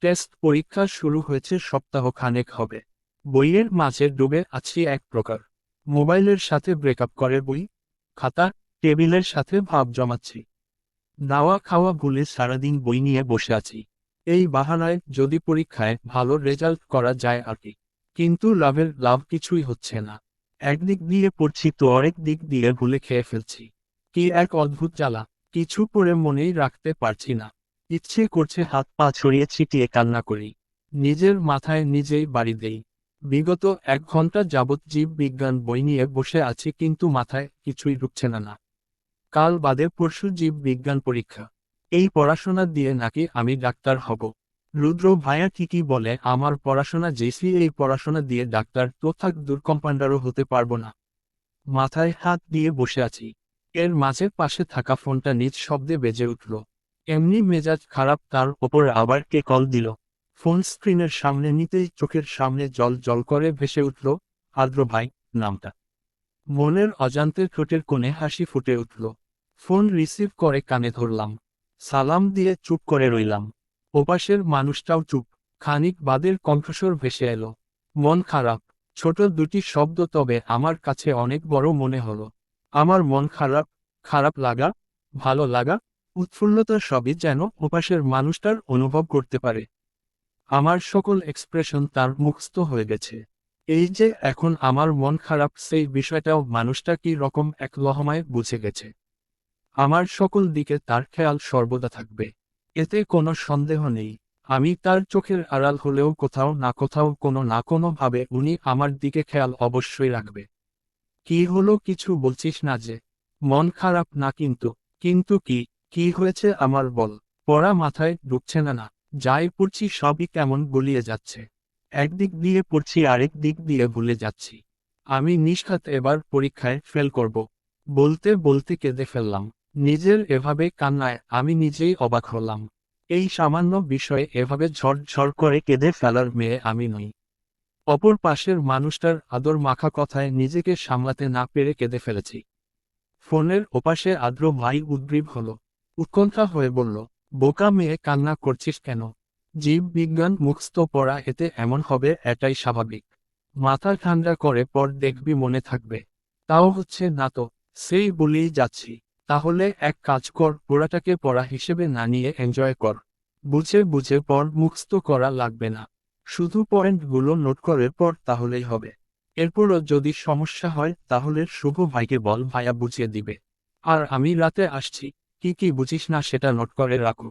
Test পরীক্ষা শুরু হয়েছে সপ্তাহ খানেক হবে। বইয়ের মাঝে ডুবে আছি এক প্রকার। মোবাইলের সাথে ব্রেকআপ করে বই, খাতা, টেবিলের সাথে ভাব জমাচ্ছি। নাওয়া খাওয়া ভুলে সারাদিন বই নিয়ে বসে আছি। এই বাহানায় যদি পরীক্ষায় ভালো রেজাল্ট করা যায় আর কি। কিন্তু লাভের লাভ কিছুই হচ্ছে না। একদিক দিয়ে পড়ছি তো আরেক দিক দিয়ে ভুলে খেয়ে ফেলছি। কি এক অদ্ভুত জ্বালা, কিছু পরে মনেই রাখতে পারছি না। ইচ্ছে করছে হাত পা ছড়িয়ে ছিটিয়ে কান্না করি। নিজের মাথায় নিজেই বাড়ি দেই। বিগত এক ঘণ্টা যাবৎ জীব বিজ্ঞান বই নিয়ে বসে আছি কিন্তু মাথায় কিছুই ঢুকছে না না। কাল বাদে পরশু জীব বিজ্ঞান পরীক্ষা। এই পড়াশোনা দিয়ে নাকি আমি ডাক্তার হব। রুদ্র ভাইয়া ঠিকই বলে, আমার পড়াশোনা জেসি, এই পড়াশোনা দিয়ে ডাক্তার তো থাক দূর কম্পাউন্ডারও হতে পারব না। মাথায় হাত দিয়ে বসে আছি। এর মাঝে পাশে থাকা ফোনটা নিজ শব্দে বেজে উঠল। এমনি মেজাজ খারাপ, তার ওপর আবার কে কল দিল? ফোন স্ক্রিনের সামনে নিতেই চোখের সামনে জল জল করে ভেসে উঠল আদ্র ভাই নামটা। মনের অজান্তে ঠোঁটের কোণে হাসি ফুটে উঠল। ফোন রিসিভ করে কানে ধরলাম। সালাম দিয়ে চুপ করে রইলাম। ওপাশের মানুষটাও চুপ। খানিক বাদের কণ্ঠস্বর ভেসে এলো। মন খারাপ। ছোট দুটি শব্দ তবে আমার কাছে অনেক বড় মনে হলো। আমার মন খারাপ খারাপ লাগা, ভালো লাগা উৎফুল্লতা সবই যেন ওপাশের মানুষটার অনুভব করতে পারে। আমার সকল এক্সপ্রেশন তার মুখস্থ হয়ে গেছে। এই যে এখন আমার মন খারাপ, সেই বিষয়টাও মানুষটা কি রকম এক লহমায় বুঝে গেছে। আমার সকল দিকে তার খেয়াল সর্বদা থাকবে। এতে কোনো সন্দেহ নেই। আমি তার চোখের আড়াল হলেও কোথাও না কোথাও কোনো না কোনো ভাবে উনি আমার দিকে খেয়াল অবশ্যই রাখবে। কি হলো কিছু বলছিস না যে? মন খারাপ না কিন্তু কিন্তু কি? কি হয়েছে আমার বল? পড়া মাথায় ঢুকছে না না। যাই পড়ছি সবই কেমন গুলিয়ে যাচ্ছে। একদিক দিয়ে পড়ছি, আরেক দিক দিয়ে ভুলে যাচ্ছি। আমি নিষ্খাত এবার পরীক্ষায় ফেল করব। বলতে বলতে কেঁদে ফেললাম। নিজের এভাবে কান্নায় আমি নিজেই অবাক হলাম। এই সামান্য বিষয়ে এভাবে ঝড় করে কেঁদে ফেলার মেয়ে আমি নই। অপর পাশের মানুষটার আদর মাখা কথায় নিজেকে সামলাতে না পেরে কেঁদে ফেলেছি। ফোনের ওপাশে আদ্র ভাই উদ্গ্রীব হল। উৎকণ্ঠা হয়ে বলল, বোকা মেয়ে, কান্না করছিস কেন? জীব বিজ্ঞান মুখস্থ পড়া এতে এমন হবে, এটাই স্বাভাবিক। মাথা ঠান্ডা করে পর দেখবি মনে থাকবে। তাও হচ্ছে না তো, সেই বলেই যাচ্ছি। তাহলে এক কাজ কর পড়াটাকে পড়া হিসেবে না নিয়ে এনজয় কর। বুঝে বুঝে পর মুখস্থ করা লাগবে না। শুধু পয়েন্টগুলো নোট করে পর তাহলেই হবে। এরপরও যদি সমস্যা হয়, তাহলে শুভ ভাইকে বল ভাইয়া বুঝিয়ে দিবে। আর আমি রাতে আসছি। কি কি বুঝিস না সেটা নোট করে রাখো।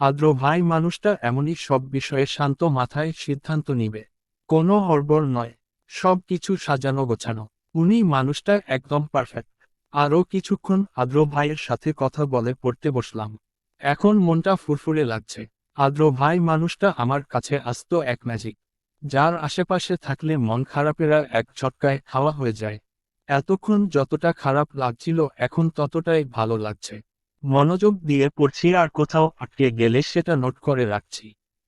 আদ্র ভাই মানুষটা এমনই সব বিষয়ে শান্ত মাথায় সিদ্ধান্ত নিবে। কোনো হড়বড় নয়, সব কিছু সাজানো গোছানো। উনি মানুষটা একদম পারফেক্ট আরও কিছুক্ষণ আদ্র ভাইয়ের সাথে কথা বলে পড়তে বসলাম। এখন মনটা ফুরফুরে লাগছে। আদ্র ভাই মানুষটা আমার কাছে আসত এক ম্যাজিক যার আশেপাশে থাকলে মন খারাপেরা এক ছটকায় হাওয়া হয়ে যায়। এতক্ষণ যতটা খারাপ লাগছিল এখন ততটাই ভালো লাগছে। মনোযোগ দিয়ে পড়ছি আর কোথাও আটকে গেলে সেটা নোট করে রাখছি।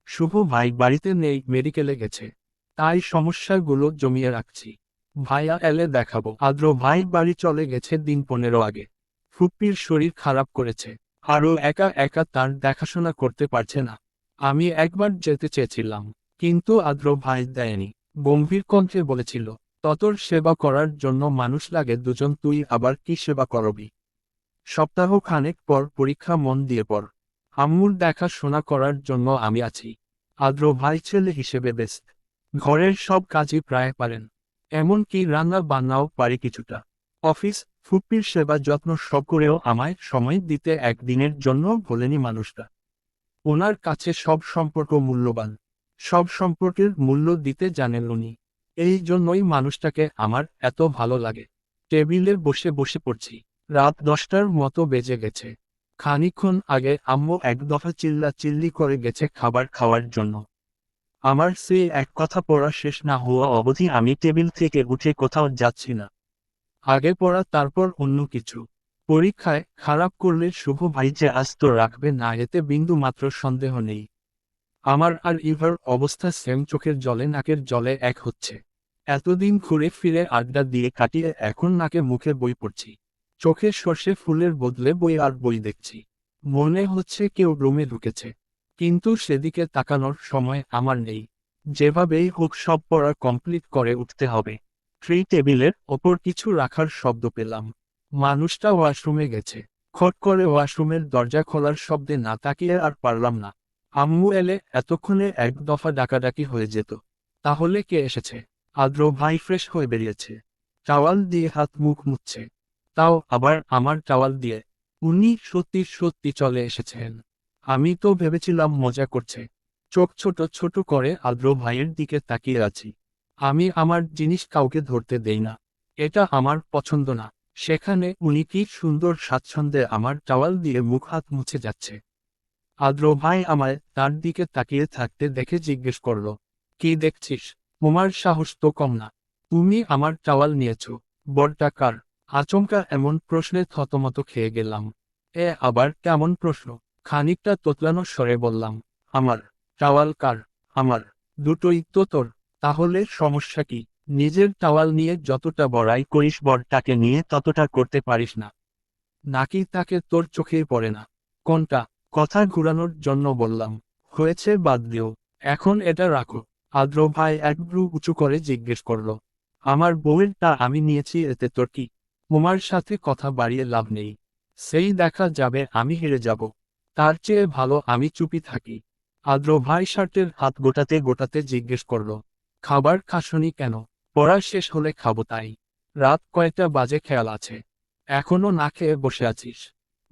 শুভ ভাই বাড়িতে নেই, মেডিকেলে গেছে। তাই সমস্যাগুলো জমিয়ে রাখছি। ভাইয়া এলে দেখাবো। আদ্র ভাই বাড়ি চলে গেছে দিন পনেরো আগে। ফুপ্পির শরীর খারাপ করেছে। আরও একা একা তার দেখাশোনা করতে পারছে না। আমি একবার যেতে চেয়েছিলাম, কিন্তু আদ্র ভাই দেয়নি। গম্ভীর কণ্ঠে বলেছিল, ততর সেবা করার জন্য মানুষ লাগে, দুজন তুই আবার কি সেবা করবি? সপ্তাহ খানেক পর পরীক্ষা মন দিয়ে পর আম্মুর দেখাশোনা করার জন্য আমি আছি। আদ্র ভাই ছেলে হিসেবে বেস্ট ঘরের সব কাজই প্রায় পারেন। এমনকি রান্না বান্নাও পারি কিছুটা। অফিস ফুপ্পির সেবা যত্ন সব করেও আমায় সময় দিতে একদিনের জন্য ভোলেনি মানুষটা। ওনার কাছে সব সম্পর্ক মূল্যবান। সব সম্পর্কের মূল্য দিতে জানেন উনি। এই জন্যই মানুষটাকে আমার এত ভালো লাগে। টেবিলে বসে বসে পড়ছি। রাত দশটার মতো বেজে গেছে। খানিক্ষণ আগে আম্মু এক দফা চিল্লা চিল্লি করে গেছে খাবার খাওয়ার জন্য। আমার সে এক কথা পড়া শেষ না হওয়া অবধি আমি টেবিল থেকে উঠে কোথাও যাচ্ছি না। আগে পড়া, তারপর অন্য কিছু। পরীক্ষায় খারাপ করলে শুভ ভাই যে আস্ত রাখবে না, এতে বিন্দু মাত্র সন্দেহ নেই। আমার আর ইভার অবস্থা সেম, চোখের জলে, নাকের জলে এক হচ্ছে। এতদিন ঘুরে ফিরে আড্ডা দিয়ে কাটিয়ে এখন নাকে মুখে বই পড়ছি। চোখে সর্ষে ফুলের বদলে বই আর বই দেখছি। মনে হচ্ছে কেউ রুমে ঢুকেছে। কিন্তু সেদিকে তাকানোর সময় আমার নেই। যেভাবেই হোক সব পড়া কমপ্লিট করে উঠতে হবে। ট্রি টেবিলের ওপর কিছু রাখার শব্দ পেলাম। মানুষটা ওয়াশরুমে গেছে। খট করে ওয়াশরুমের দরজা খোলার শব্দে না তাকিয়ে আর পারলাম না। আম্মু এলে এতক্ষণে এক দফা ডাকাডাকি হয়ে যেত। তাহলে কে এসেছে? আদ্র ভাই ফ্রেশ হয়ে বেরিয়েছে। টাওয়াল দিয়ে হাত মুখ মুছছে। তাও আবার আমার টাওয়াল দিয়ে। উনি সত্যি সত্যি চলে এসেছেন। আমি তো ভেবেছিলাম মজা করছে। চোখ ছোট ছোট করে আদ্র ভাইয়ের দিকে তাকিয়ে আছি। আমি আমার জিনিস কাউকে ধরতে দেই না। এটা আমার পছন্দ না। সেখানে উনি কি সুন্দর স্বাচ্ছন্দ্যে আমার টাওয়াল দিয়ে মুখ হাত মুছে যাচ্ছে। আদ্র ভাই আমায় তার দিকে তাকিয়ে থাকতে দেখে জিজ্ঞেস করল, কি দেখছিস? তোমার সাহস তো কম না। তুমি আমার টাওয়াল নিয়েছ। বড়টা কার? আচমকা এমন প্রশ্নে থতমত খেয়ে গেলাম। এ আবার কেমন প্রশ্ন? খানিকটা তোতলানো স্বরে বললাম, আমার, টাওয়াল কার? আমার, দুটোই তো তোর। তাহলে সমস্যা কি? নিজের টাওয়াল নিয়ে যতটা বড়াই করিস বরটাকে নিয়ে ততটা করতে পারিস না। নাকি তাকে তোর চোখেই পড়ে না? কোনটা? কথা ঘুরানোর জন্য বললাম, হয়েছে বাদ দিও। এখন এটা রাখো। আদ্র ভাই এক ব্রু উঁচু করে জিজ্ঞেস করল, আমার বউয়েরটা আমি নিয়েছি, এতে তোর কি তোমার সাথে কথা বাড়িয়ে লাভ নেই। সেই দেখা যাবে আমি হেরে যাব। তার চেয়ে ভালো আমি চুপি থাকি। আদ্র ভাই শার্টের হাত গোটাতে গোটাতে জিজ্ঞেস করল, খাবার খাসনি কেন? পড়া শেষ হলে খাব তাই। রাত কয়েকটা বাজে খেয়াল আছে। এখনও না খেয়ে বসে আছিস?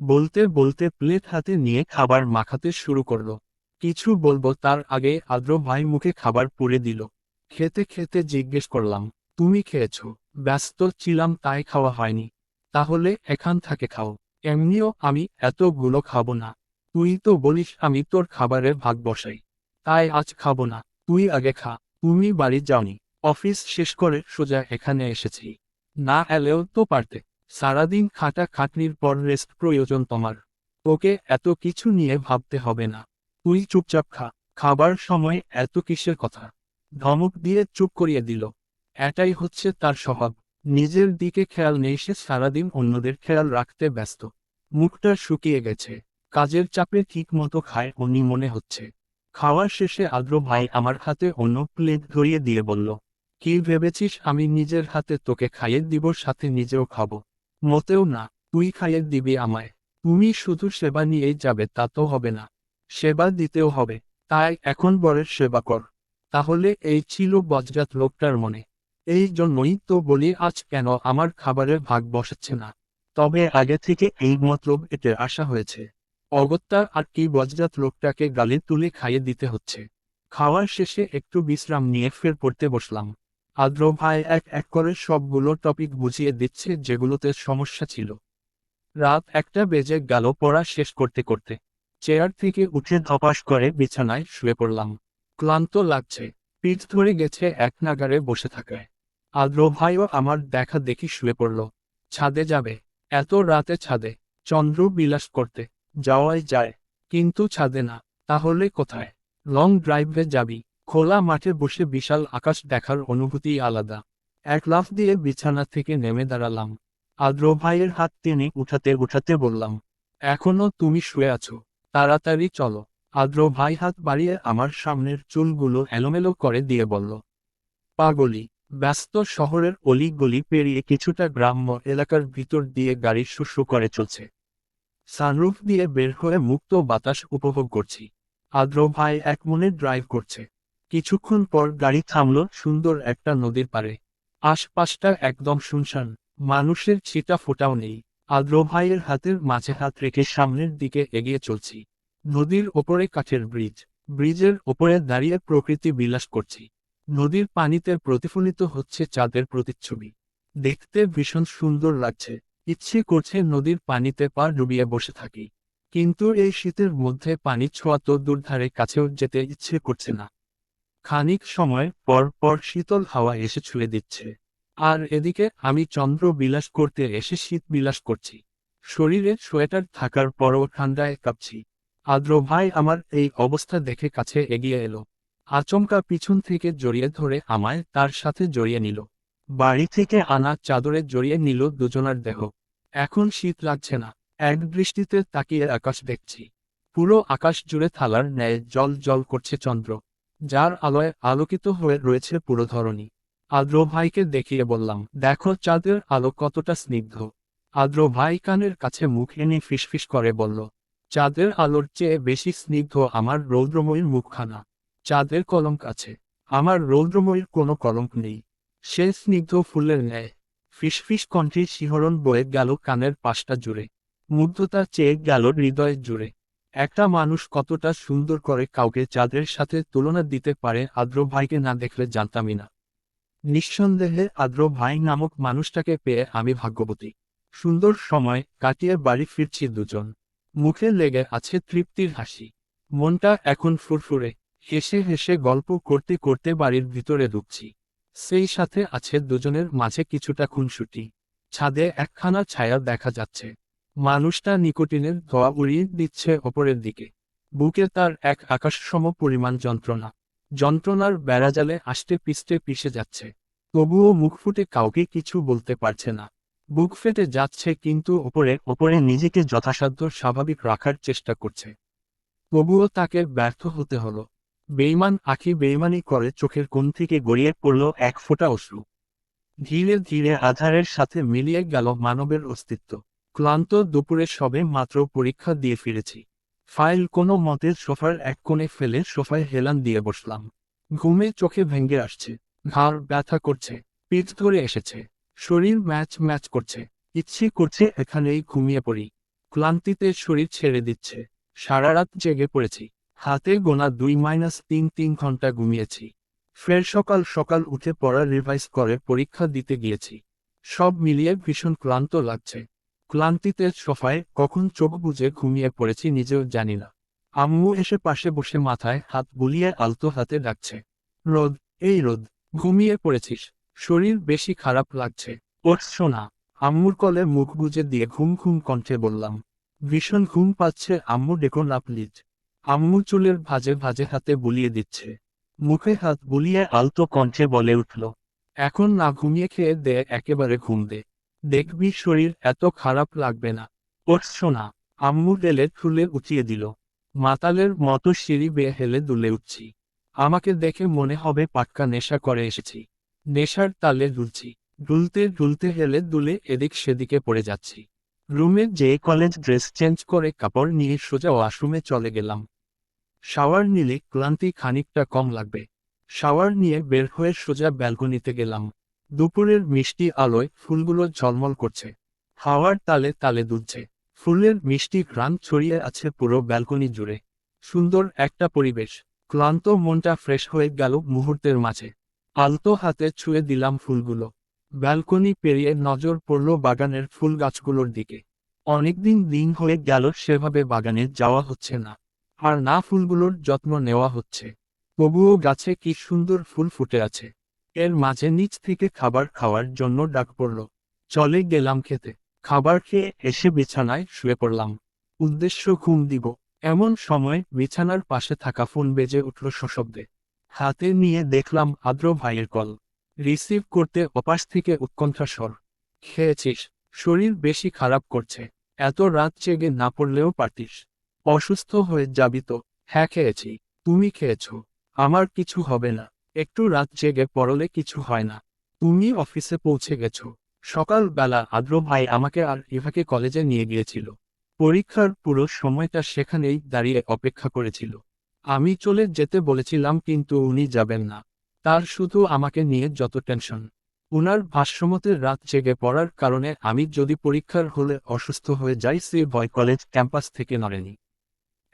বলতে বলতে প্লেট হাতে নিয়ে খাবার মাখাতে শুরু করল। কিছু বলব তার আগে আদ্র ভাই মুখে খাবার পুড়ে দিল। খেতে খেতে জিজ্ঞেস করলাম, তুমি খেয়েছ? ব্যস্ত ছিলাম তাই খাওয়া হয়নি। তাহলে এখান থেকে খাও। এমনিও আমি এতগুলো খাব না। তুই তো বলিস আমি তোর খাবারে ভাগ বসাই। তাই আজ খাব না। তুই আগে খা। তুমি বাড়ি যাওনি। অফিস শেষ করে সোজা এখানে এসেছি। না এলেও তো পারতে। সারাদিন খাটা খাটনির পর রেস্ট প্রয়োজন তোমার। তোকে এত কিছু নিয়ে ভাবতে হবে না। তুই চুপচাপ খা। খাবার সময় এত কিসের কথা? ধমক দিয়ে চুপ করিয়ে দিল। এটাই হচ্ছে তার স্বভাব। নিজের দিকে খেয়াল নেই, সে সারাদিন অন্যদের খেয়াল রাখতে ব্যস্ত। মুখটা শুকিয়ে গেছে। কাজের চাপে ঠিক মতো খায় উনি মনে হচ্ছে। খাওয়ার শেষে আদ্র ভাই আমার হাতে অন্য প্লেট ধরিয়ে দিয়ে বলল, কি ভেবেছিস আমি নিজের হাতে তোকে খাইয়ে দিব, সাথে নিজেও খাব? মতেও না, তুই খাইয়ে দিবি আমায়। তুমি শুধু সেবা নিয়েই যাবে, তা তো হবে না। সেবা দিতেও হবে। তাই এখন বরের সেবা কর। তাহলে এই ছিল বজ্রাত লোকটার মনে। এই জন্যই তো বলি, আজ কেন আমার খাবারের ভাগ বসাচ্ছে না। তবে আগে থেকে এই মতলব এতে আসা হয়েছে। অগত্যা আর কি বজ্রাত লোকটাকে গালি তুলে খাইয়ে দিতে হচ্ছে। খাওয়ার শেষে একটু বিশ্রাম নিয়ে ফের পড়তে বসলাম। আদ্র ভাই এক এক করে সবগুলো টপিক বুঝিয়ে দিচ্ছে যেগুলোতে সমস্যা ছিল। রাত একটা বেজে গেল পড়া শেষ করতে করতে। চেয়ার থেকে উঠে ধপাস করে বিছানায় শুয়ে পড়লাম। ক্লান্ত লাগছে। পিঠ ধরে গেছে এক নাগারে বসে থাকায়। আদ্র ভাইও আমার দেখা দেখি শুয়ে পড়ল। ছাদে যাবে। এত রাতে ছাদে। চন্দ্র বিলাস করতে। যাওয়াই যায়। কিন্তু ছাদে না। তাহলে কোথায়? লং ড্রাইভে যাবি। খোলা মাঠে বসে বিশাল আকাশ দেখার অনুভূতি আলাদা। এক লাফ দিয়ে বিছানা থেকে নেমে দাঁড়ালাম। আদ্র ভাইয়ের হাত টেনে উঠাতে উঠাতে বললাম, এখনও তুমি শুয়ে আছো। তাড়াতাড়ি চলো। আদ্র ভাই হাত বাড়িয়ে আমার সামনের চুলগুলো এলোমেলো করে দিয়ে বলল, পাগলি ব্যস্ত শহরের অলি গলি পেরিয়ে কিছুটা গ্রাম্য এলাকার ভিতর দিয়ে গাড়ি শুশু করে চলছে। সানরুফ দিয়ে বের হয়ে মুক্ত বাতাস উপভোগ করছি। আদ্র ভাই এক মনে ড্রাইভ করছে। কিছুক্ষণ পর গাড়ি থামল সুন্দর একটা নদীর পারে আশপাশটা একদম শুনশান, মানুষের ছিটা ফোটাও নেই। আদ্র ভাইয়ের হাতের মাঝে হাত রেখে সামনের দিকে এগিয়ে চলছি। নদীর ওপরে কাঠের ব্রিজ ব্রিজের ওপরে দাঁড়িয়ে প্রকৃতি বিলাস করছি। নদীর পানিতে প্রতিফলিত হচ্ছে চাঁদের প্রতিচ্ছবি। দেখতে ভীষণ সুন্দর লাগছে। ইচ্ছে করছে নদীর পানিতে পা ডুবিয়ে বসে থাকি। কিন্তু এই শীতের মধ্যে পানি ছোঁয়া তো দূরধারে কাছেও যেতে ইচ্ছে করছে না। খানিক সময় পর পর শীতল হাওয়া এসে ছুঁয়ে দিচ্ছে। আর এদিকে আমি চন্দ্র বিলাস করতে এসে শীত বিলাস করছি। শরীরে সোয়েটার থাকার পরও ঠান্ডায় কাঁপছি। আদ্র ভাই আমার এই অবস্থা দেখে কাছে এগিয়ে এলো। আচমকা পিছন থেকে জড়িয়ে ধরে আমায় তার সাথে জড়িয়ে নিল। বাড়ি থেকে আনা চাদরে জড়িয়ে নিল দুজনার দেহ। এখন শীত লাগছে না, এক দৃষ্টিতে তাকিয়ে আকাশ দেখছি। পুরো আকাশ জুড়ে থালার ন্যায় জল জল করছে চন্দ্র, যার আলোয় আলোকিত হয়ে রয়েছে পুরো ধরনী আদ্র ভাইকে দেখিয়ে বললাম, দেখো চাঁদের আলো কতটা স্নিগ্ধ। আদ্র ভাই কানের কাছে মুখ এনে ফিসফিস করে বলল, চাঁদের আলোর চেয়ে বেশি স্নিগ্ধ আমার রৌদ্রময়ীর মুখখানা। চাঁদের কলঙ্ক আছে। আমার রৌদ্রময়ীর কোনো কলঙ্ক নেই। সে স্নিগ্ধ ফুলের ন্যায়। ফিসফিস কণ্ঠে শিহরণ বয়ে গেল কানের পাশটা জুড়ে। মুগ্ধতা চেয়ে গেল হৃদয়ের জুড়ে। একটা মানুষ কতটা সুন্দর করে কাউকে চাঁদের সাথে তুলনা দিতে পারে আদ্র ভাইকে না দেখলে জানতামই না। নিঃসন্দেহে আদ্র ভাই নামক মানুষটাকে পেয়ে আমি ভাগ্যবতী। সুন্দর সময় কাটিয়ে বাড়ি ফিরছি দুজন। মুখে লেগে আছে তৃপ্তির হাসি। মনটা এখন ফুরফুরে। হেসে হেসে গল্প করতে করতে বাড়ির ভিতরে ঢুকছি। সেই সাথে আছে দুজনের মাঝে কিছুটা খুনসুটি। ছাদে একখানা ছায়া দেখা যাচ্ছে। মানুষটা নিকোটিনের ধোয়া উড়িয়ে দিচ্ছে ওপরের দিকে। বুকে তার এক আকাশসম পরিমাণ যন্ত্রণা। যন্ত্রণার বেড়াজালে আষ্টে পিষ্টে পিষে যাচ্ছে। তবুও মুখ ফুটে কাউকে কিছু বলতে পারছে না। বুক ফেটে যাচ্ছে কিন্তু ওপরে ওপরে নিজেকে যথাসাধ্য স্বাভাবিক রাখার চেষ্টা করছে। তবুও তাকে ব্যর্থ হতে হলো। বেইমান আঁকি বেইমানি করে চোখের কোণ থেকে গড়িয়ে পড়ল এক ফোঁটা অশ্রু। ধীরে ধীরে আধারের সাথে মিলিয়ে গেল মানবের অস্তিত্ব। ক্লান্ত দুপুরে সবে মাত্র পরীক্ষা দিয়ে ফিরেছি। ফাইল কোনো মতে সোফার এক কোণে ফেলে সোফায় হেলান দিয়ে বসলাম। ঘুমে চোখে ভেঙ্গে আসছে। ঘাড় ব্যথা করছে। পিঠ ধরে এসেছে। শরীর ম্যাচ ম্যাচ করছে। ইচ্ছে করছে এখানেই ঘুমিয়ে পড়ি। ক্লান্তিতে শরীর ছেড়ে দিচ্ছে। সারা রাত জেগে পড়েছি। হাতে গোনা দুই মাইনাস তিন তিন ঘণ্টা ঘুমিয়েছি। ফের সকাল সকাল উঠে পড়া রিভাইজ করে পরীক্ষা দিতে গিয়েছি। সব মিলিয়ে ভীষণ ক্লান্ত লাগছে। ক্লান্তিতে সোফায় কখন চোখ বুজে ঘুমিয়ে পড়েছি নিজেও জানি না। আম্মু এসে পাশে বসে মাথায় হাত বুলিয়ে আলতো হাতে ডাকছে। রোদ, এই রোদ, ঘুমিয়ে পড়েছিস। শরীর বেশি খারাপ লাগছে। ওর শোনা আম্মুর কলে মুখ বুজে দিয়ে ঘুম ঘুম কণ্ঠে বললাম, ভীষণ ঘুম পাচ্ছে, আম্মু ডেকো না, প্লিজ। আম্মু চুলের ভাজে ভাজে হাতে বুলিয়ে দিচ্ছে। মুখে হাত বুলিয়ে আলতো কণ্ঠে বলে উঠল, এখন না ঘুমিয়ে খেয়ে দে, একেবারে ঘুম দে। দেখবি শরীর এত খারাপ লাগবে না। ওর শোনা আম্মু ডেলে ফুলে উঠিয়ে দিল। মাতালের মতো সিঁড়ি বেয়ে হেলে দুলে উঠছি। আমাকে দেখে মনে হবে পাটকা নেশা করে এসেছি। নেশার তালে দুলছি। দুলতে দুলতে হেলে দুলে এদিক সেদিকে পড়ে যাচ্ছি। রুমে যে কলেজ ড্রেস চেঞ্জ করে কাপড় নিয়ে সোজা ওয়াশরুমে চলে গেলাম। শাওয়ার নিলে ক্লান্তি খানিকটা কম লাগবে। শাওয়ার নিয়ে বের হয়ে সোজা ব্যালকনিতে গেলাম। দুপুরের মিষ্টি আলোয় ফুলগুলো ঝলমল করছে। হাওয়ার তালে তালে দুলছে। ফুলের মিষ্টি ঘ্রাণ ছড়িয়ে আছে পুরো ব্যালকনি জুড়ে। সুন্দর একটা পরিবেশ। ক্লান্ত মনটা ফ্রেশ হয়ে গেল মুহূর্তের মাঝে। আলতো হাতে ছুঁয়ে দিলাম ফুলগুলো। ব্যালকনি পেরিয়ে নজর পড়ল বাগানের ফুল গাছগুলোর দিকে। অনেকদিন দিন হয়ে গেল সেভাবে বাগানে যাওয়া হচ্ছে না। আর না ফুলগুলোর যত্ন নেওয়া হচ্ছে। তবুও গাছে কি সুন্দর ফুল ফুটে আছে। এর মাঝে নিচ থেকে খাবার খাওয়ার জন্য ডাক পড়ল। চলে গেলাম খেতে। খাবার খেয়ে এসে বিছানায় শুয়ে পড়লাম। উদ্দেশ্য ঘুম দিব। এমন সময় বিছানার পাশে থাকা ফোন বেজে উঠল সশব্দে। হাতে নিয়ে দেখলাম আদ্র ভাইয়ের কল। রিসিভ করতে অপাশ থেকে উৎকণ্ঠা স্বর। খেয়েছিস? শরীর বেশি খারাপ করছে। এত রাত জেগে না পড়লেও পারতিস। অসুস্থ হয়ে যাবি তো? হ্যাঁ খেয়েছি। তুমি খেয়েছ। আমার কিছু হবে না। একটু রাত জেগে পড়লে কিছু হয় না। তুমি অফিসে পৌঁছে গেছো। সকালবেলা আদ্র ভাই আমাকে আর ইভাকে কলেজে নিয়ে গিয়েছিল। পরীক্ষার পুরো সময়টা সেখানেই দাঁড়িয়ে অপেক্ষা করেছিল। আমি চলে যেতে বলেছিলাম, কিন্তু উনি যাবেন না। তার শুধু আমাকে নিয়ে যত টেনশন। উনার ভাষ্যমতে রাত জেগে পড়ার কারণে আমি যদি পরীক্ষার হলে অসুস্থ হয়ে যাই, সে ভয় কলেজ ক্যাম্পাস থেকে নড়েনি।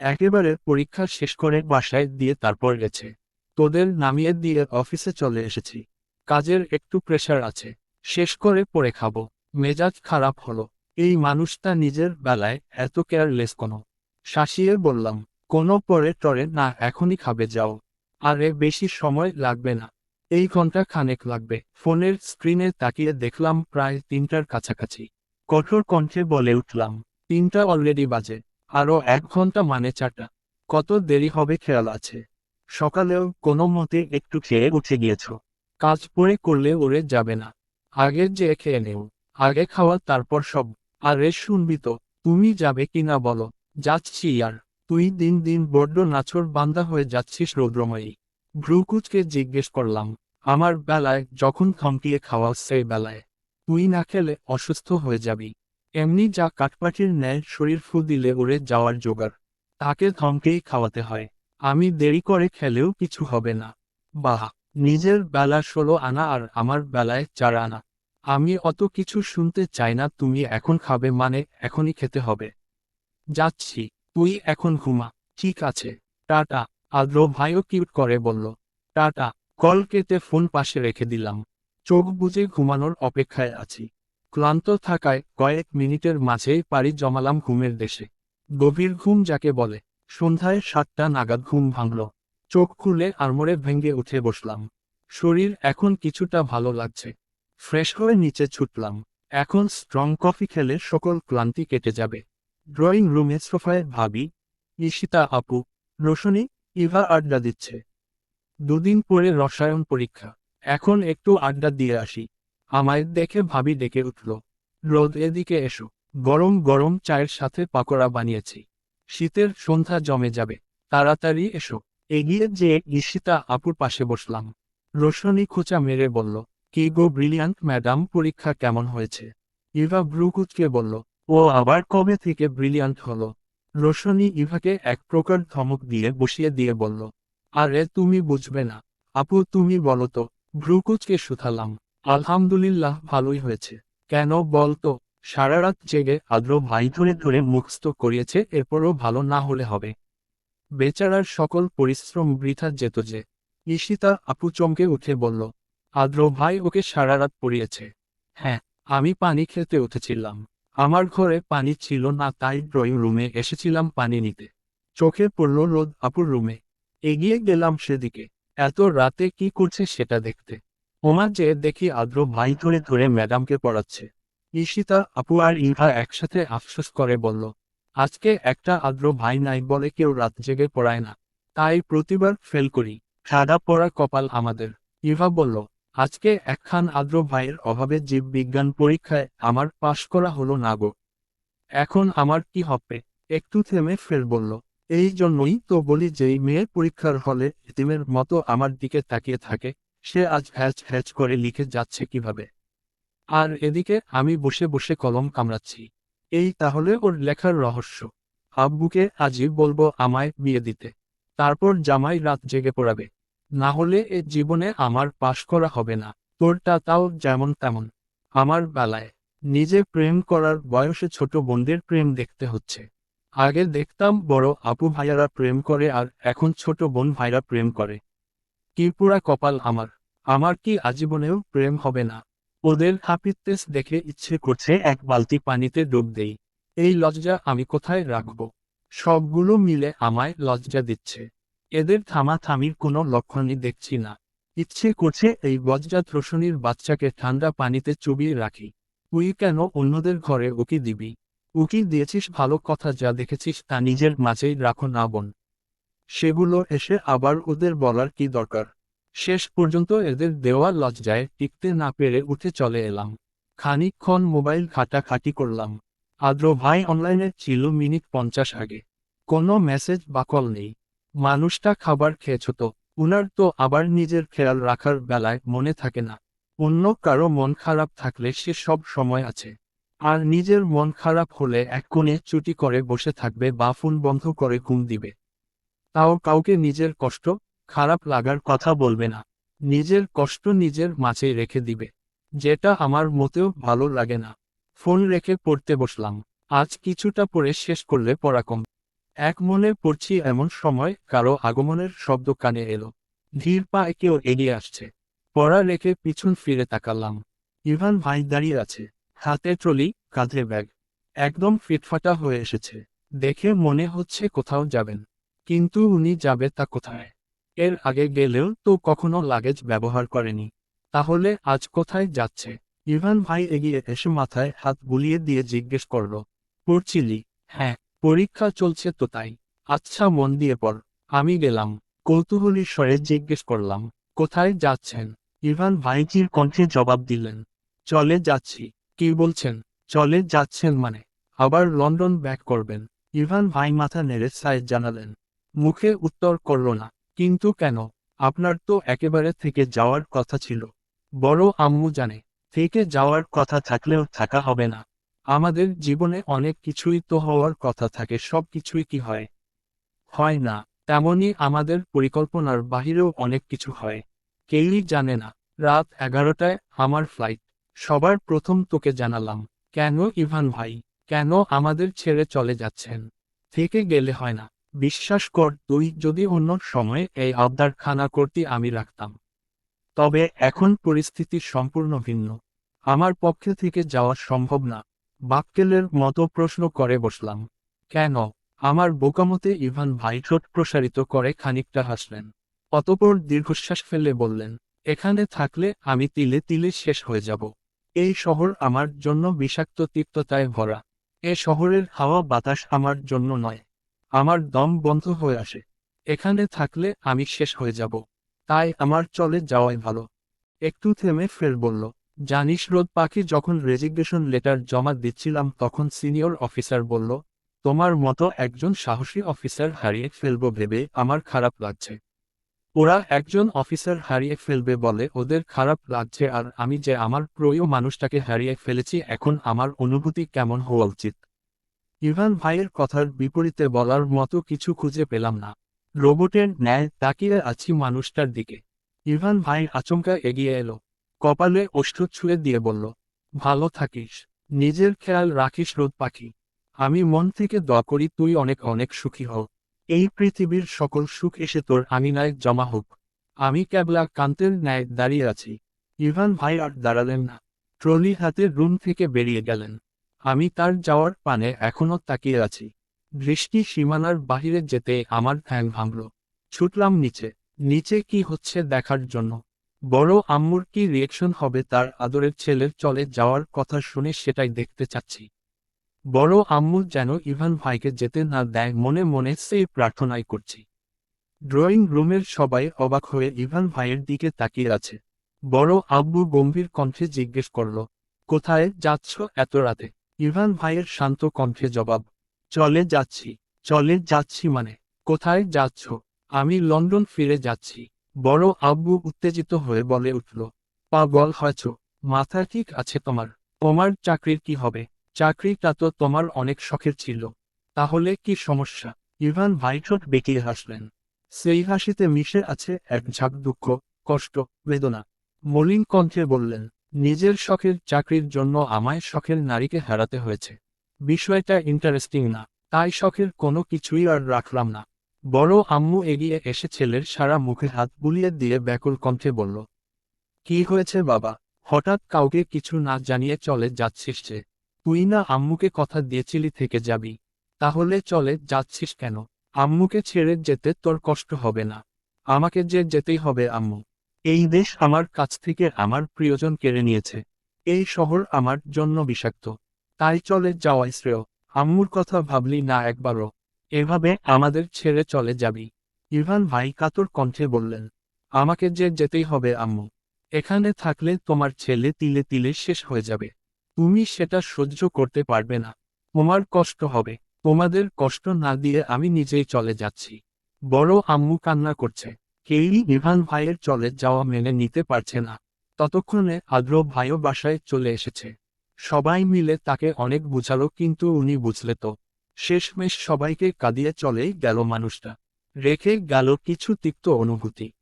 একেবারে পরীক্ষা শেষ করে বাসায় দিয়ে তারপর গেছে। তোদের নামিয়ে দিয়ে অফিসে চলে এসেছি। কাজের একটু প্রেশার আছে। শেষ করে পড়ে খাব। মেজাজ খারাপ হলো। এই মানুষটা নিজের বেলায় এত কেয়ারলেস কোনো। শাসিয়ে বললাম, কোনো পরে টরে না, এখনই খাবে, যাও। আরে, বেশি সময় লাগবে না। এই ঘণ্টা খানেক লাগবে। ফোনের স্ক্রিনে তাকিয়ে দেখলাম প্রায় তিনটার কাছাকাছি। কঠোর কণ্ঠে বলে উঠলাম, তিনটা অলরেডি বাজে। আরও এক ঘণ্টা মানে চাটা কত দেরি হবে খেয়াল আছে। সকালেও কোনো মতে একটু খেয়ে উঠে গিয়েছ। কাজ পরে করলে ওরে যাবে না। আগে যে খেয়ে নেও, আগে খাওয়া তারপর সব। আরে শুনবি তো, তুমি যাবে কিনা বলো? যাচ্ছি আর। তুই দিন দিন বড্ড নাচর বান্দা হয়ে যাচ্ছিস রৌদ্রময়ী। ভ্রুকুচকে জিজ্ঞেস করলাম, আমার বেলায় যখন থমকিয়ে খাওয়া সেই বেলায়? তুই না খেলে অসুস্থ হয়ে যাবি। এমনি যা কাঠপাটির ন্যায় শরীর ফু দিলে উড়ে যাওয়ার জোগাড়, তাকে থমকেই খাওয়াতে হয়। আমি দেরি করে খেলেও কিছু হবে না। বাহ, নিজের বেলা ষোলো আনা আর আমার বেলায় চার আনা। আমি অত কিছু শুনতে চাই না, তুমি এখন খাবে মানে এখনই খেতে হবে। যাচ্ছি, তুই এখন ঘুমা, ঠিক আছে। টাটা, আদ্র ভাইও কিউট করে বলল। টাটা, কল কেটে ফোন পাশে রেখে দিলাম। চোখ বুজে ঘুমানোর অপেক্ষায় আছি। ক্লান্ত থাকায় কয়েক মিনিটের মাঝেই পাড়ি জমালাম ঘুমের দেশে। গভীর ঘুম যাকে বলে। সন্ধ্যায় সাতটা নাগাদ ঘুম ভাঙল। চোখ খুলে আড়মোড়ে ভেঙে উঠে বসলাম। শরীর এখন কিছুটা ভালো লাগছে। ফ্রেশ হয়ে নিচে ছুটলাম। এখন স্ট্রং কফি খেলে সকল ক্লান্তি কেটে যাবে। ড্রয়িং রুমে সোফায় ভাবি, ঈশিতা আপু, রোশনী, ইভা আড্ডা দিচ্ছে। দুদিন পরে রসায়ন পরীক্ষা। এখন একটু আড্ডা দিয়ে আসি। আমায় দেখে ভাবি ডেকে উঠল। রোদ এদিকে এসো। গরম গরম চায়ের সাথে পাকোড়া বানিয়েছি। শীতের সন্ধ্যা জমে যাবে। তাড়াতাড়ি এসো। এগিয়ে যে ঈশিতা আপুর পাশে বসলাম। রোশনী খোঁচা মেরে বলল, কি গো ব্রিলিয়ান্ট ম্যাডাম, পরীক্ষা কেমন হয়েছে? ইভা ব্রুকুচকে বলল, ও আবার কবে থেকে ব্রিলিয়ান্ট হলো? রোশনী ইভাকে এক প্রকার ধমক দিয়ে বসিয়ে দিয়ে বলল, আরে তুমি বুঝবে না। আপু তুমি বলো তো, ভ্রুকুচকে শুথালাম আলহামদুলিল্লাহ, ভালোই হয়েছে। কেন বলতো সারা রাত জেগে আদ্র ভাই ধরে ধরে মুখস্থ করিয়েছে, এরপরও ভালো না হলে হবে। বেচারার সকল পরিশ্রম বৃথা যেত যে, ঈশিতা আপু চমকে উঠে বলল, আদ্র ভাই ওকে সারা রাত পড়িয়েছে। হ্যাঁ আমি পানি খেতে উঠেছিলাম। আমার ঘরে পানি ছিল না, তাই ড্রয়িং রুমে এসেছিলাম পানি নিতে। চোখে পড়ল রোদ আপুর রুমে। এগিয়ে গেলাম সেদিকে। এত রাতে কি করছে সেটা দেখতে। ওমা যে দেখি আদ্র ভাই ধরে ধরে ম্যাডামকে পড়াচ্ছে। ঈশিতা, আপু আর ইভা একসাথে আফসোস করে বলল, আজকে একটা আদ্র ভাই নাই বলে কেউ রাত জেগে পড়ায় না। তাই প্রতিবার ফেল করি। সাদা পড়া কপাল আমাদের। ইভা বলল, আজকে একখান আদ্র ভাইয়ের অভাবে জীববিজ্ঞান পরীক্ষায় আমার পাশ করা হলো না গো। এখন আমার কি হবে? একটু থেমে ফের বলল, এই জন্যই তো বলি যেই মেয়ের পরীক্ষার হলে এতিমের মতো আমার দিকে তাকিয়ে থাকে। সে আজ হ্যাচ হ্যাচ করে লিখে যাচ্ছে কীভাবে? আর এদিকে আমি বসে বসে কলম কামড়াচ্ছি। এই তাহলে ওর লেখার রহস্য। আব্বুকে আজই বলব আমায় বিয়ে দিতে। তারপর জামাই রাত জেগে পড়াবে। না হলে এ জীবনে আমার পাশ করা হবে না। তোরটা তাও যেমন তেমন। আমার বেলায়। নিজে প্রেম করার বয়সে ছোট বোনদের প্রেম দেখতে হচ্ছে। আগে দেখতাম বড় আপু ভাইয়ারা প্রেম করে আর এখন ছোট বোন ভাইরা প্রেম করে। কি পুরা কপাল আমার। আমার কি আজীবনেও প্রেম হবে না? ওদের হাপিত্তেস দেখে ইচ্ছে করছে এক বালতি পানিতে ডুব দেই। এই লজ্জা আমি কোথায় রাখব? সবগুলো মিলে আমায় লজ্জা দিচ্ছে। এদের থামাথামির কোনো লক্ষণই দেখছি না। ইচ্ছে করছে এই বজ্জাত রোশনির বাচ্চাকে ঠান্ডা পানিতে চুবিয়ে রাখি। তুই কেন অন্যদের ঘরে উকি দিবি? উকি দিয়েছিস ভালো কথা যা দেখেছিস তা নিজের মাঝেই রাখো না বোন। সেগুলো এসে আবার ওদের বলার কি দরকার? শেষ পর্যন্ত এদের দেওয়া লজ্জায় টিকতে না পেরে উঠে চলে এলাম। খানিকক্ষণ মোবাইল ঘাটাঘাটি করলাম। আদ্র ভাই অনলাইনে ছিল মিনিট পঞ্চাশ আগে। কোনো মেসেজ বা কল নেই। মানুষটা খাবার খেয়েছ তো উনার তো আবার নিজের খেয়াল রাখার বেলায় মনে থাকে না। অন্য কারও মন খারাপ থাকলে সে সব সময় আছে। আর নিজের মন খারাপ হলে এক কোণে চুটি করে বসে থাকবে বা ফোন বন্ধ করে ঘুম দিবে। তাও কাউকে নিজের কষ্ট, খারাপ লাগার কথা বলবে না। নিজের কষ্ট নিজের মাঝেই রেখে দিবে। যেটা আমার মতেও ভালো লাগে না। ফোন রেখে পড়তে বসলাম। আজ কিছুটা পরে শেষ করলে পড়া কম এক মনে পড়ছি এমন সময় কারও আগমনের শব্দ কানে এলো। ধীর পায়ে কেউ এগিয়ে আসছে। পড়া রেখে পিছন ফিরে তাকালাম। ইভান ভাই দাঁড়িয়ে আছে। হাতে ট্রলি, কাঁধে ব্যাগ। একদম ফিটফাটা হয়ে এসেছে। দেখে মনে হচ্ছে কোথাও যাবেন। কিন্তু উনি যাবে তা কোথায়? এর আগে গেলেও তো কখনো লাগেজ ব্যবহার করেনি। তাহলে আজ কোথায় যাচ্ছে? ইভান ভাই এগিয়ে এসে মাথায় হাত বুলিয়ে দিয়ে জিজ্ঞেস করল, পড়ছিলি? হ্যাঁ পরীক্ষা চলছে তো তাই। আচ্ছা মন দিয়ে পড়। আমি গেলাম। কৌতূহলী স্বরে জিজ্ঞেস করলাম, কোথায় যাচ্ছেন? ইভান ভাইজির কণ্ঠে জবাব দিলেন, চলে যাচ্ছি। কি বলছেন? চলে যাচ্ছেন মানে? আবার লন্ডন ব্যাক করবেন। ইভান ভাই মাথা নেড়ে সাইজ জানালেন মুখে উত্তর করল না। কিন্তু কেন? আপনার তো একেবারে থেকে যাওয়ার কথা ছিল। বড় আম্মু জানে, থেকে যাওয়ার কথা থাকলেও থাকা হবে না। আমাদের জীবনে অনেক কিছুই তো হওয়ার কথা থাকে, সব কিছুই কি হয়? হয় না তেমনি আমাদের পরিকল্পনার বাহিরেও অনেক কিছু হয়। কেউই জানে না, রাত এগারোটায় আমার ফ্লাইট সবার প্রথম তোকে জানালাম, কেন ইভান ভাই? কেন আমাদের ছেড়ে চলে যাচ্ছেন? থেকে গেলে হয় না। বিশ্বাস কর, তুই যদি অন্য সময়ে এই আবদার খানা করতে আমি রাখতাম। তবে এখন পরিস্থিতি সম্পূর্ণ ভিন্ন। আমার পক্ষে থেকে যাওয়া সম্ভব না। বাক্কেলের মতো প্রশ্ন করে বসলাম। কেন? আমার বোকামতে ইভান ভাই ঠোঁট প্রসারিত করে খানিকটা হাসলেন। অতপর দীর্ঘশ্বাস ফেলে বললেন, এখানে থাকলে আমি তিলে তিলে শেষ হয়ে যাব। এই শহর আমার জন্য বিষাক্ত তিক্ততায় ভরা। এ শহরের হাওয়া বাতাস আমার জন্য নয়। আমার দম বন্ধ হয়ে আসে। এখানে থাকলে আমি শেষ হয়ে যাব। তাই আমার চলে যাওয়াই ভালো। একটু থেমে ফের বলল, জানিস রোদ পাখি যখন রেজিগনেশন লেটার জমা দিচ্ছিলাম তখন সিনিয়র অফিসার বলল, তোমার মতো একজন সাহসী অফিসার হারিয়ে ফেলব ভেবে আমার খারাপ লাগছে। ওরা একজন অফিসার হারিয়ে ফেলবে বলে ওদের খারাপ লাগছে আর আমি যে আমার প্রিয় মানুষটাকে হারিয়ে ফেলেছি এখন আমার অনুভূতি কেমন হওয়া উচিত ইভান ভাইয়ের কথার বিপরীতে বলার মতো কিছু খুঁজে পেলাম না। রোবটের ন্যায় তাকিয়ে আছি মানুষটার দিকে। ইভান ভাই আচমকা এগিয়ে এলো। কপালে ওষ্ঠ ছুঁয়ে দিয়ে বলল, ভালো থাকিস। নিজের খেয়াল রাখিস রোদ পাখি। আমি মন থেকে দোয়া করি তুই অনেক অনেক সুখী হও এই পৃথিবীর সকল সুখ এসে তোর আঙিনায় জমা হোক। আমি ক্যাবলা কান্তের ন্যায় দাঁড়িয়ে আছি। ইভান ভাই আর দাঁড়ালেন না। ট্রলি হাতে রুম থেকে বেরিয়ে গেলেন। আমি তার যাওয়ার পানে এখনও তাকিয়ে আছি। দৃষ্টি সীমানার বাহিরে যেতে আমার ধ্যান ভাঙল। ছুটলাম নিচে। নিচে কি হচ্ছে দেখার জন্য? বড় আম্মুর কি রিয়েকশন হবে তার আদরের ছেলের চলে যাওয়ার কথা শুনে সেটাই দেখতে চাচ্ছি। বড় আম্মু যেন ইভান ভাইকে যেতে না দেয় মনে মনে সেই প্রার্থনাই করছি। ড্রয়িং রুমের সবাই অবাক হয়ে ইভান ভাইয়ের দিকে তাকিয়ে আছে। বড় আব্বু গম্ভীর কণ্ঠে জিজ্ঞেস করল, কোথায় যাচ্ছ এত রাতে? ইভান ভাইয়ের শান্ত কণ্ঠে জবাব, চলে যাচ্ছি চলে যাচ্ছি মানে কোথায় যাচ্ছ? আমি লন্ডন ফিরে যাচ্ছি। বড় আব্বু উত্তেজিত হয়ে বলে উঠল, পাগল হয়েছ, মাথা ঠিক আছে তোমার তোমার চাকরির কি হবে? চাকরিটা তো তোমার অনেক শখের ছিল। তাহলে কি সমস্যা? ইভান ভাইঠোট বেঁকিয়ে হাসলেন, সেই হাসিতে মিশে আছে এক ঝাঁক দুঃখ, কষ্ট, বেদনা। মলিন কণ্ঠে বললেন নিজের শখের চাকরির জন্য আমায় শখের নারীকে হারাতে হয়েছে। বিষয়টা ইন্টারেস্টিং না, তাই শখের কোনো কিছুই আর রাখলাম না। বড় আম্মু এগিয়ে এসে ছেলের সারা মুখে হাত বুলিয়ে দিয়ে ব্যাকুল কণ্ঠে বলল, কি হয়েছে বাবা? হঠাৎ কাউকে কিছু না জানিয়ে চলে যাচ্ছিস যে, তুই না আম্মুকে কথা দিয়েছিলি থেকে যাবি। তাহলে চলে যাচ্ছিস কেন? আম্মুকে ছেড়ে যেতে তোর কষ্ট হবে না। আমাকে যে যেতেই হবে আম্মু। এই দেশ আমার কাছ থেকে আমার প্রিয়জন কেড়ে নিয়েছে। এই শহর আমার জন্য বিষাক্ত। তাই চলে যাওয়াই শ্রেয়। আম্মুর কথা ভাবলি না একবারও। এভাবে আমাদের ছেড়ে চলে যাবি। ইভান ভাই কাতর কণ্ঠে বললেন, আমাকে যে যেতেই হবে, আম্মু। এখানে থাকলে তোমার ছেলে তিলে তিলে শেষ হয়ে যাবে। তুমি সেটা সহ্য করতে পারবে না। তোমার কষ্ট হবে। তোমাদের কষ্ট না দিয়ে আমি নিজেই চলে যাচ্ছি। বড় আম্মু কান্না করছে। কেউই বিভান ভাইয়ের চলে যাওয়া মেনে নিতে পারছে না। ততক্ষণে আদ্র ভাইও বাসায় চলে এসেছে। সবাই মিলে তাকে অনেক বুঝালো কিন্তু উনি বুঝলে তো। শেষমেশ সবাইকে কাঁদিয়ে চলেই গেল মানুষটা। রেখে গেল কিছু তিক্ত অনুভূতি।